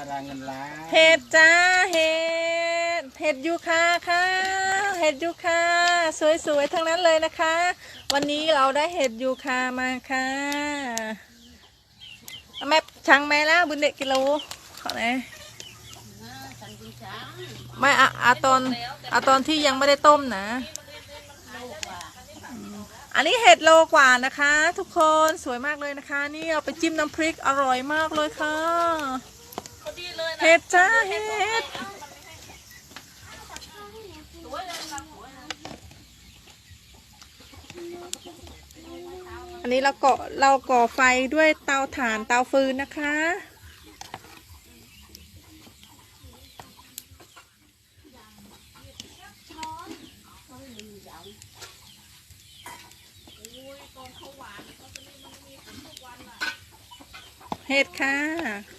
าราเงินล้านเห็ดจ้าเห็ดเห็ดยูคาค่ะเห็ดยูคาสวยๆทั้งนั้นเลยนะคะ วันนี้เราได้เห็ดยูคามาค่ะแม่ช่างแม่ล้วบุญเด็กกิโลขอไหนไม่อะอะตอนอะตอนที่ยังไม่ได้ต้มนะ อันนี้เห็ดโลกว่านะคะ ทุกคนสวยมากเลยนะคะ นี่เอาไปจิ้มน้ำพริกอร่อยมากเลยค่ะ เห็ดจ้าเห็ดอันนี้เราเกาะเราก่อไฟด้วยเตาถ่านเตาฟืนนะคะ เห็ดค่ะ